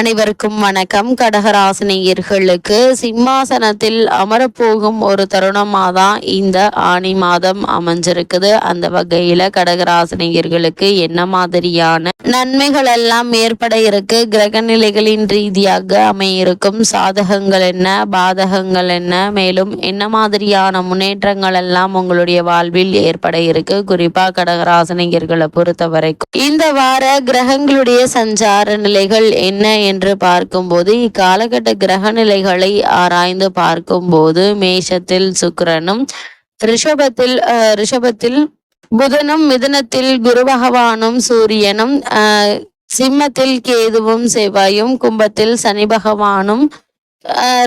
அனைவருக்கும் வணக்கம். கடகராசினியர்களுக்கு சிம்மாசனத்தில் அமரப்போகும் ஒரு தருணமாக தான் இந்த ஆணி மாதம் அமைஞ்சிருக்குது. அந்த வகையில கடகராசினியர்களுக்கு என்ன மாதிரியான நன்மைகள் எல்லாம் ஏற்பட இருக்கு? கிரக நிலைகளின் ரீதியாக அமையிருக்கும் சாதகங்கள் என்ன? பாதகங்கள் என்ன? மேலும் என்ன மாதிரியான முன்னேற்றங்கள் எல்லாம் உங்களுடைய வாழ்வில் ஏற்பட இருக்கு? குறிப்பா கடகராசினியர்களை பொறுத்த வரைக்கும் இந்த வார கிரகங்களுடைய சஞ்சார நிலைகள் என்ன என்று பார்க்கும்போது இக்காலகட்ட கிரக நிலைகளை ஆராய்ந்து பார்க்கும்போது மேஷத்தில் சுக்கரனும் ரிஷபத்தில் ரிஷபத்தில் புதனும் மிதனத்தில் குரு பகவானும் சூரியனும் சிம்மத்தில் கேதுவும் செவ்வாயும் கும்பத்தில் சனி பகவானும்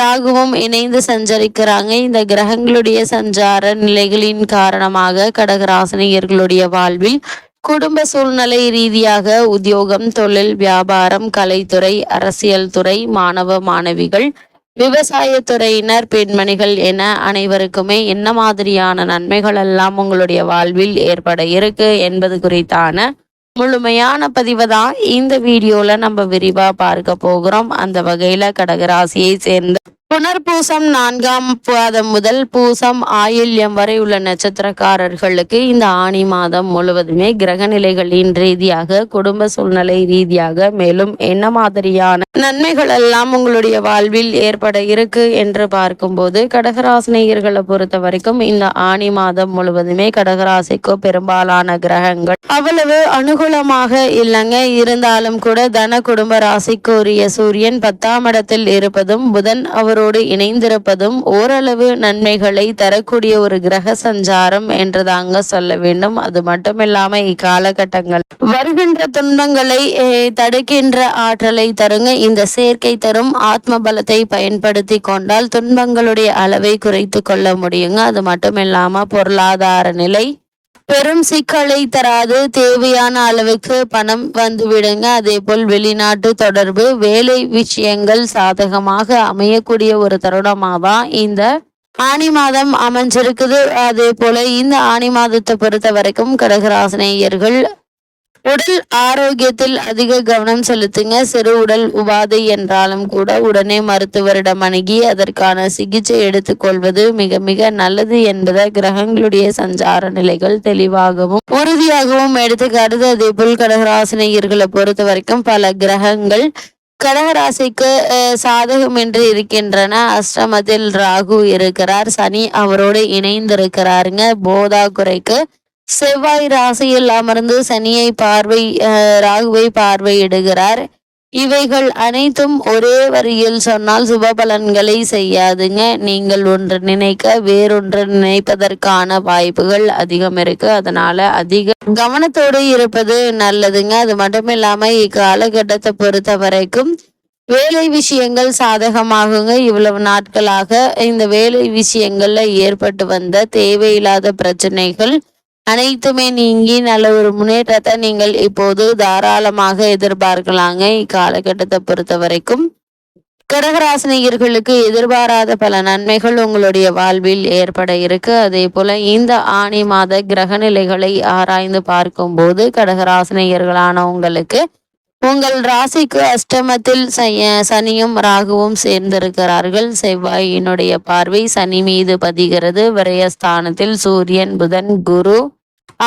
ராகுவும் இணைந்து சஞ்சரிக்கிறாங்க. இந்த கிரகங்களுடைய சஞ்சார நிலைகளின் காரணமாக கடகராசினியர்களுடைய வாழ்வில் குடும்ப சூழ்நிலை ரீதியாக உத்தியோகம் தொழில் வியாபாரம் கலைத்துறை அரசியல் துறை மாணவ மாணவிகள் விவசாயத்துறையினர் பெண்மணிகள் என அனைவருக்குமே என்ன மாதிரியான நன்மைகள் எல்லாம் உங்களுடைய வாழ்வில் ஏற்பட இருக்கு என்பது குறித்தான முழுமையான பதிவை தான் இந்த வீடியோல நம்ம விரிவா பார்க்க போகிறோம். அந்த வகையில கடகராசியை சேர்ந்த புனர்பூசம் நான்காம் பாதம் முதல் பூசம் ஆயில்யம் வரை உள்ள நட்சத்திரக்காரர்களுக்கு இந்த ஆணி மாதம் முழுவதுமே கிரக நிலைகளின் ரீதியாக குடும்ப சூழ்நிலை ரீதியாக மேலும் என்ன மாதிரியான நன்மைகள் எல்லாம் உங்களுடைய வாழ்வில் ஏற்பட இருக்கு என்று பார்க்கும்போது கடகராசினியர்களை பொறுத்த வரைக்கும் இந்த ஆணி மாதம் முழுவதுமே கடகராசிக்கு பெரும்பாலான கிரகங்கள் அவ்வளவு அனுகூலமாக இல்லைங்க. இருந்தாலும் கூட தன குடும்ப ராசிக்கு உரிய சூரியன் பத்தாம் இடத்தில் இருப்பதும் புதன் அவர் அவரோடு இணைந்திருப்பதும் ஓரளவு நன்மைகளை தரக்கூடிய ஒரு கிரக சஞ்சாரம் என்றுதாங்க சொல்ல வேண்டும். அது மட்டுமில்லாம இக்காலகட்டங்கள் வருகின்ற துன்பங்களை தடுக்கின்ற ஆற்றலை தருங்க இந்த சேர்க்கை தரும் ஆத்ம பலத்தை பயன்படுத்தி கொண்டால் துன்பங்களுடைய அளவை குறைத்து கொள்ள முடியுங்க. அது மட்டுமில்லாம பொருளாதார நிலை பெரும் சிக்கலை தராது. தேவையான அளவுக்கு பணம் வந்துவிடுங்க. அதே போல் வெளிநாட்டு தொடர்பு வேலை விஷயங்கள் சாதகமாக அமையக்கூடிய ஒரு தருணமாக தான் இந்த ஆனி மாதம் அமைஞ்சிருக்குது. அதே போல இந்த ஆனி மாதத்தை பொறுத்த வரைக்கும் கடகராசினியர்கள் உடல் ஆரோக்கியத்தில் அதிக கவனம் செலுத்துங்க. சிறு உடல் உபாதை என்றாலும் கூட உடனே மருத்துவரிடம் அணுகி அதற்கான சிகிச்சை எடுத்துக்கொள்வது மிக மிக நல்லது என்பதை கிரகங்களுடைய சஞ்சார நிலைகள் தெளிவாகவும் உறுதியாகவும் எடுத்துக்காட்டுது. அதே போல் கடகராசினியர்களை பொறுத்த வரைக்கும் பல கிரகங்கள் கடகராசிக்கு சாதகம் சாதகமின்றி இருக்கின்றன. அஷ்டமத்தில் ராகு இருக்கிறார். சனி அவரோடு இணைந்திருக்கிறாருங்க. போதா குறைக்கு செவ்வாய் ராசியில் அமர்ந்து சனியை பார்வை அஹ், ராகுவை பார்வையிடுகிறார். இவைகள் அனைத்தும் ஒரே வரியில் சொன்னால் சுப பலன்களை செய்யாதுங்க. நீங்கள் ஒன்று நினைக்க வேறொன்று நினைப்பதற்கான வாய்ப்புகள் அதிகம் இருக்கு. அதனால அதிக கவனத்தோடு இருப்பது நல்லதுங்க. அது மட்டும் இல்லாம இக்காலகட்டத்தை பொறுத்த வரைக்கும் வேலை விஷயங்கள் சாதகமாகுங்க. இவ்வளவு நாட்களாக இந்த வேலை விஷயங்கள்ல ஏற்பட்டு வந்த தேவையில்லாத பிரச்சனைகள் அனைத்துமே நீங்கி நல்ல ஒரு முன்னேற்றத்தை நீங்கள் இப்போது தாராளமாக எதிர்பார்க்கலாங்க. இக்காலகட்டத்தை பொறுத்த வரைக்கும் கடகராசினியர்களுக்கு எதிர்பாராத பல நன்மைகள் உங்களுடைய வாழ்வில் ஏற்பட இருக்கு. அதே போல இந்த ஆணி மாத கிரக நிலைகளை ஆராய்ந்து பார்க்கும்போது கடகராசினியர்களான உங்களுக்கு உங்கள் ராசிக்கு அஷ்டமத்தில் சனியும் ராகுவும் சேர்ந்திருக்கிறார்கள். செவ்வாயினுடைய பார்வை சனி மீது பதிகிறது. விரயஸ்தானத்தில் சூரியன் புதன் குரு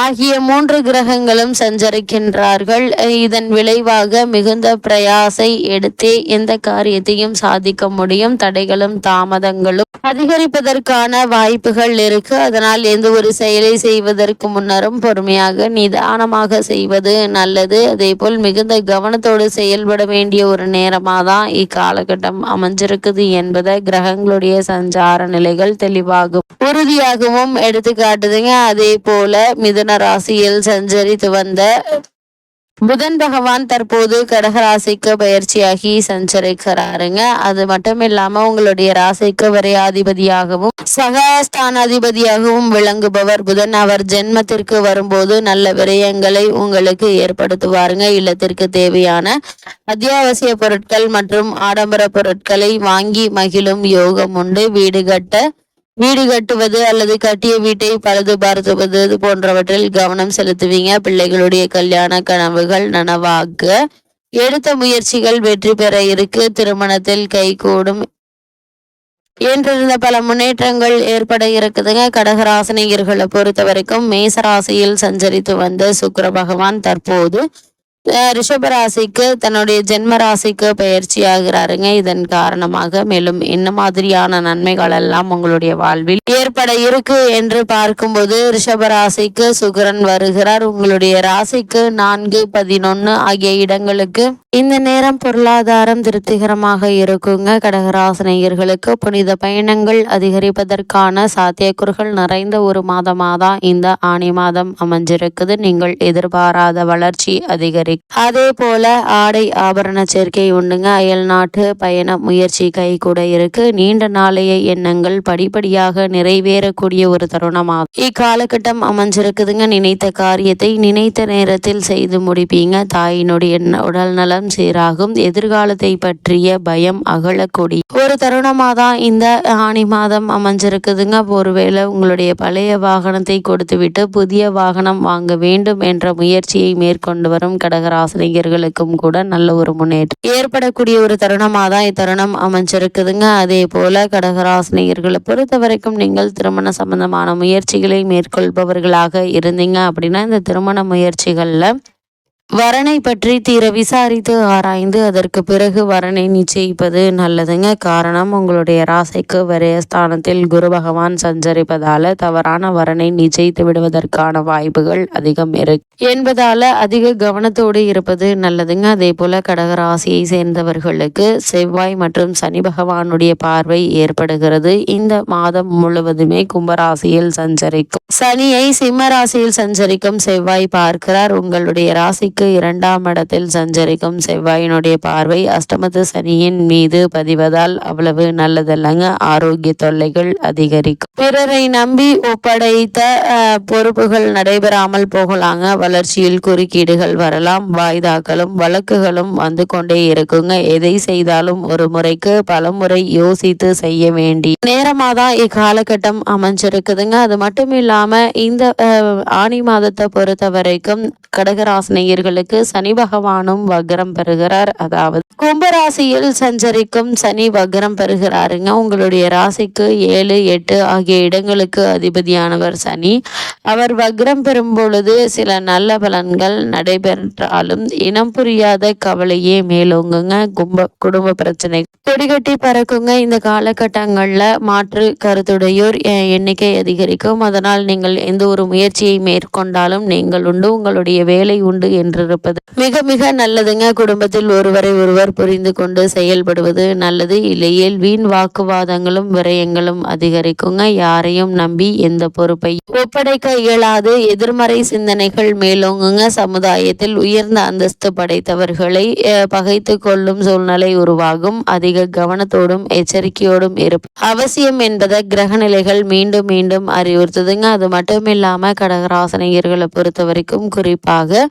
ஆகிய மூன்று கிரகங்களும் சஞ்சரிக்கின்றார்கள். இதன் விளைவாக மிகுந்த பிரயாசை எடுத்தே எந்த காரியத்தையும் சாதிக்க முடியும். தடைகளும் தாமதங்களும் அதிகரிப்பதற்கான வாய்ப்புகள் இருக்கு. அதனால் எந்த ஒரு செயலை செய்வதற்கு முன்னரும் பொறுமையாக நிதானமாக செய்வது நல்லது. அதே போல் மிகுந்த கவனத்தோடு செயல்பட வேண்டிய ஒரு நேரமாக தான் இக்காலகட்டம் அமைஞ்சிருக்குது என்பதை கிரகங்களுடைய சஞ்சார நிலைகள் தெளிவாகும். உறுதியாகவும் எடுத்துக்காட்டுதுங்க. அதே போல மிதுன ராசியில் சஞ்சரித்து வந்த புதன் பகவான் தற்போது கடகராசிக்கு பயிற்சியாகி சஞ்சரிக்கிறாருங்க. அது மட்டும் இல்லாம உங்களுடைய ராசிக்கு வரையாதிபதியாகவும் சகாஸ்தானாதிபதியாகவும் விளங்குபவர் புதன். அவர் ஜென்மத்திற்கு வரும்போது நல்ல விரயங்களை உங்களுக்கு ஏற்படுத்துவாருங்க. இல்லத்திற்கு தேவையான அத்தியாவசிய பொருட்கள் மற்றும் ஆடம்பர பொருட்களை வாங்கி மகிழும் யோகம் உண்டு. வீடு கட்ட வீடு கட்டுவது அல்லது கட்டிய வீட்டை பழுது பார்த்துவது போன்றவற்றில் கவனம் செலுத்துவீங்க. பிள்ளைகளுடைய கல்யாண கனவுகள் நனவாக எடுத்த முயற்சிகள் வெற்றி பெற இருக்கு. திருமணத்தில் கைகூடும் என்றிருந்த பல முன்னேற்றங்கள் ஏற்பட இருக்குதுங்க. கடகராசினியர்களை பொறுத்த வரைக்கும் மேசராசியில் சஞ்சரித்து வந்த சுக்கர பகவான் தற்போது ரிஷபராசிக்கு தன்னுடைய ஜென்ம ராசிக்கு பயிற்சி ஆகிறாருங்க. இதன் காரணமாக மேலும் என்ன மாதிரியான நன்மைகள் எல்லாம் உங்களுடைய வாழ்வில் ஏற்பட இருக்கு என்று பார்க்கும்போது ரிஷபராசிக்கு சுகரன் வருகிறார். உங்களுடைய ராசிக்கு நான்கு பதினொன்னு ஆகிய இடங்களுக்கு இந்த நேரம் பொருளாதாரம் திருப்திகரமாக இருக்குங்க. கடகராசனையர்களுக்கு புனித பயணங்கள் அதிகரிப்பதற்கான சாத்தியக்கூறுகள் நிறைந்த ஒரு மாதமாக தான் இந்த ஆணி மாதம் அமைஞ்சிருக்குது. நீங்கள் எதிர்பாராத வளர்ச்சி அதிகரி அதிகரிக்கும் அதே போல ஆடை ஆபரண சேர்க்கை உண்டுங்க. அயல் நாட்டு பயண முயற்சி கை கூட இருக்கு. நீண்ட நாளைய எண்ணங்கள் படிப்படியாக நிறைவேறக்கூடிய ஒரு தருணமாகும். இக்காலகட்டம் அமைஞ்சிருக்குதுங்க. நினைத்த காரியத்தை நினைத்த நேரத்தில் செய்து முடிப்பீங்க. தாயினுடைய உடல் நலம் சீராகும். எதிர்காலத்தை பற்றிய பயம் அகலக்கூடிய ஒரு தருணமாக தான் இந்த ஆணி மாதம் அமைஞ்சிருக்குதுங்க. ஒருவேளை உங்களுடைய பழைய வாகனத்தை கொடுத்துவிட்டு புதிய வாகனம் வாங்க வேண்டும் என்ற முயற்சியை மேற்கொண்டு வரும் கடகராசினியர்களுக்கும் கூட நல்ல ஒரு முன்னேற்றம் ஏற்படக்கூடிய ஒரு தருணமாக தான் இத்தருணம் அமைஞ்சிருக்குதுங்க. அதே போல கடகராசினியர்களை பொறுத்த வரைக்கும் நீங்கள் திருமண சம்பந்தமான முயற்சிகளை மேற்கொள்பவர்களாக இருந்தீங்க. அப்படின்னா இந்த திருமண முயற்சிகளில் வரனை பற்றி தீர விசாரித்து ஆராய்ந்து அதற்கு பிறகு வரனை நிச்சயிப்பது நல்லதுங்க. காரணம் உங்களுடைய ராசிக்கு விரயஸ்தானத்தில் குரு பகவான் சஞ்சரிப்பதால தவறான வரனை நிச்சயித்து விடுவதற்கான வாய்ப்புகள் அதிகம் இருக்கு. என்பதால அதிக கவனத்தோடு இருப்பது நல்லதுங்க. அதே போல கடக ராசியை சேர்ந்தவர்களுக்கு செவ்வாய் மற்றும் சனி பகவானுடைய பார்வை ஏற்படுகிறது. இந்த மாதம் முழுவதுமே கும்பராசியில் சஞ்சரிக்கும். சனியை சிம்ம ராசியில் சஞ்சரிக்கும் செவ்வாய் பார்க்கிறார். உங்களுடைய ராசிக்கு இரண்டாம் இடத்தில் சஞ்சரிக்கும் செவ்வாயினுடைய பார்வை அஷ்டமத்து சனியின் மீது பதிவதால் அவ்வளவு நல்லதல்லங்க. ஆரோக்கிய தொல்லைகள் அதிகரிக்கும். பிறரை நம்பி ஒப்படைத்த பொறுப்புகள் நடைபெறாமல் போகலாங்க. வளர்ச்சியில் குறுக்கீடுகள் வரலாம். வாய்தாக்களும் வழக்குகளும் வந்து கொண்டே இருக்குங்க. எதை செய்தாலும் ஒரு முறைக்கு பல முறை யோசித்து செய்ய வேண்டி. நேரமாக தான் இக்காலகட்டம் அமைஞ்சிருக்குதுங்க. அது மட்டும் இல்லாம இந்த ஆணி மாதத்தை பொறுத்த வரைக்கும் கடகராசினியர்களுக்கு சனி பகவானும் வக்ரம் பெறுகிறார். அதாவது கும்பராசியில் சஞ்சரிக்கும் சனி வக்ரம் பெறுகிறாருங்க. உங்களுடைய ராசிக்கு ஏழு எட்டு ஆகிய இடங்களுக்கு அதிபதியானவர் சனி. அவர் வக்ரம் பெறும் பொழுது சில நல்ல பலன்கள் நடைபெற்றாலும் இனம் புரியாத கவலையே மேலோங்குங்க. கும்ப குடும்ப பிரச்சனை. கொடிகட்டி பறக்குங்க. இந்த காலகட்டங்களில் மாற்று கருத்துடையோர் எண்ணிக்கை அதிகரிக்கும். அதனால் நீங்கள் எந்த ஒரு முயற்சியை மேற்கொண்டாலும் நீங்கள் உண்டு. உங்களுடைய வேலை உண்டு என்றிருப்பது மிக மிக நல்லதுங்க. குடும்பத்தில் ஒருவரை ஒருவர் புரிந்து கொண்டு செயல்படுவது நல்லது. இல்லையேல் வீண் வாக்குவாதங்களும் விரயங்களும் அதிகரிக்குங்க. யாரையும் நம்பி எந்த பொறுப்பை ஒப்படைக்க இயலாது. எதிர்மறை சிந்தனைகள் மேலோங்குங்க. சமுதாயத்தில் உயர்ந்த அந்தஸ்து படைத்தவர்களை பகைத்து கொள்ளும் சூழ்நிலை உருவாகும். அதிக கவனத்தோடும் எச்சரிக்கையோடும் இருப்பு. அவசியம் என்பதை கிரகநிலைகள் மீண்டும் மீண்டும் அறிவுறுத்துதுங்க. அது மட்டும் இல்லாம கடகராசனையர்களை பொறுத்த வரைக்கும் குறிப்பாக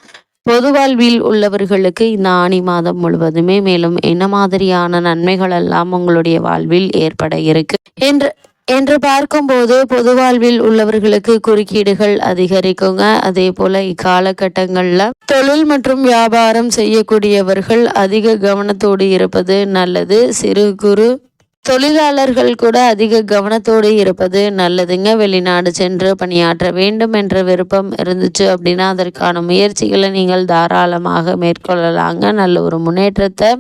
பொது வாழ்வில் உள்ளவர்களுக்கு இந்த ஆணி மாதம் முழுவதுமே மேலும் என்ன மாதிரியான நன்மைகள் எல்லாம் உங்களுடைய வாழ்வில் ஏற்பட இருக்கு? என்று என்று பார்க்கும்போது பொது வாழ்வில் உள்ளவர்களுக்கு குறுக்கீடுகள் அதிகரிக்குங்க. அதே போல இக்காலகட்டங்களில் தொழில் மற்றும் வியாபாரம் செய்யக்கூடியவர்கள் அதிக கவனத்தோடு இருப்பது நல்லது. சிறு குறு தொழிலாளர்கள் கூட அதிக கவனத்தோடு இருப்பது நல்லதுங்க. வெளிநாடு சென்று பணியாற்ற வேண்டும் என்ற விருப்பம் இருந்துச்சு அப்படின்னா அதற்கான முயற்சிகளை நீங்கள் தாராளமாக மேற்கொள்ளலாங்க. நல்ல ஒரு முன்னேற்றத்தை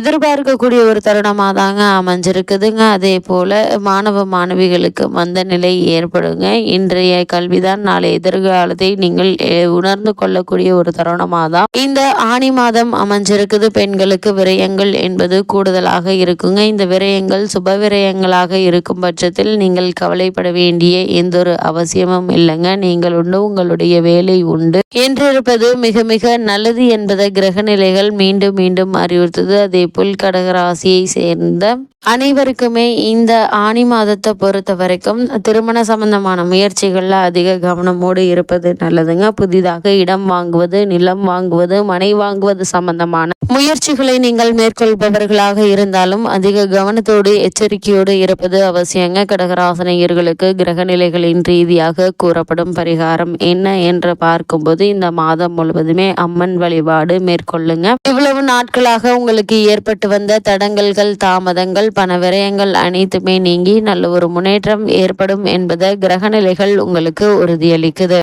எதிர்பார்க்கக்கூடிய ஒரு தருணமாக தாங்க அமைஞ்சிருக்குதுங்க. அதே போல் மாணவ மாணவிகளுக்கு மந்த நிலை ஏற்படுங்க. இன்றைய கல்விதான் நாளை எதிர்காலத்தை நீங்கள் உணர்ந்து கொள்ளக்கூடிய ஒரு தருணமாக தான் இந்த ஆணி மாதம் அமைஞ்சிருக்குது. பெண்களுக்கு விரயங்கள் என்பது கூடுதலாக இருக்குங்க. இந்த விரயங்கள் சுப விரயங்களாக இருக்கும் பட்சத்தில் நீங்கள் கவலைப்பட வேண்டிய எந்த ஒரு அவசியமும் இல்லைங்க. நீங்கள் உண்டு உங்களுடைய வேலை உண்டு. என்றிருப்பது மிக மிக நல்லது என்பதை கிரக நிலைகள் மீண்டும் மீண்டும் அறிவுறுத்தது. அதே புல்கடக கடகராசியை சேர்ந்த அனைவருக்குமே இந்த ஆணி மாதத்தை பொறுத்த வரைக்கும் திருமண சம்பந்தமான முயற்சிகளில் அதிக கவனமோடு இருப்பது நல்லதுங்க. புதிதாக இடம் வாங்குவது நிலம் வாங்குவது மனை வாங்குவது சம்பந்தமான முயற்சிகளை நீங்கள் மேற்கொள்பவர்களாக இருந்தாலும் அதிக கவனத்தோடு எச்சரிக்கையோடு இருப்பது அவசியங்க. கடகராசனையர்களுக்கு கிரக நிலைகளின் ரீதியாக கூறப்படும் பரிகாரம் என்ன என்று பார்க்கும்போது இந்த மாதம் முழுவதுமே அம்மன் வழிபாடு மேற்கொள்ளுங்க. இவ்வளவு நாட்களாக உங்களுக்கு ஏற்பட்டு வந்த தடங்கல்கள் தாமதங்கள் பண விரயங்கள் அனைத்துமே நீங்கி நல்ல ஒரு முன்னேற்றம் ஏற்படும் என்பதை கிரகநிலைகள் உங்களுக்கு உறுதியளிக்குது.